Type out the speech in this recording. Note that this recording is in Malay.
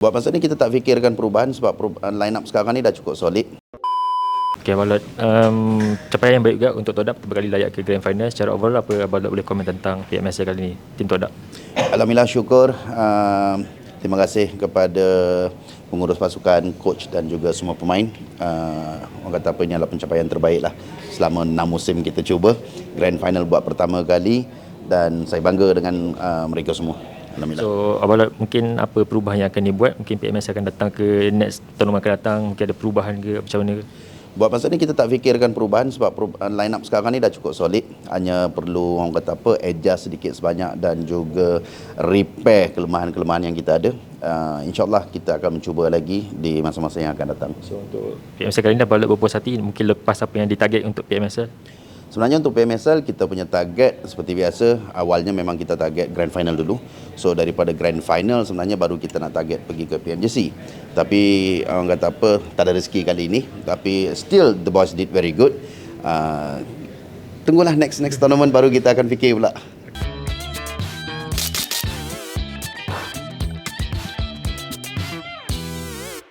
Buat masa ni kita tak fikirkan perubahan sebab perubahan line up sekarang ni dah cukup solid. Okay, Abalat, um, capaian yang baik juga untuk Todap berkali layak ke Grand Final. Secara overall, apa Abalat boleh komen tentang PMSL kali ini, tim Todap? Alhamdulillah syukur. Uh, terima kasih kepada pengurus pasukan, coach dan juga semua pemain. Uh, orang kata apa ini adalah pencapaian terbaik lah selama 6 musim kita cuba. Grand Final buat pertama kali dan saya bangga dengan uh, mereka semua. Alhamdulillah. So, Abalat mungkin apa perubahan yang akan dibuat? Mungkin PMS akan datang ke next tournament akan datang, mungkin ada perubahan ke macam mana ke? Buat masa ni kita tak fikirkan perubahan sebab perubahan line up sekarang ni dah cukup solid. Hanya perlu orang kata apa adjust sedikit sebanyak dan juga repair kelemahan-kelemahan yang kita ada. Uh, InsyaAllah kita akan mencuba lagi di masa-masa yang akan datang. So, untuk PMSL kali ini Abalat berpuas hati mungkin lepas apa yang ditarget untuk PMSL? Sebenarnya untuk PMSL kita punya target seperti biasa awalnya memang kita target grand final dulu. So daripada grand final sebenarnya baru kita nak target pergi ke PMJC. Tapi orang kata apa tak ada rezeki kali ini tapi still the boys did very good. Uh, tunggulah next next tournament baru kita akan fikir pula.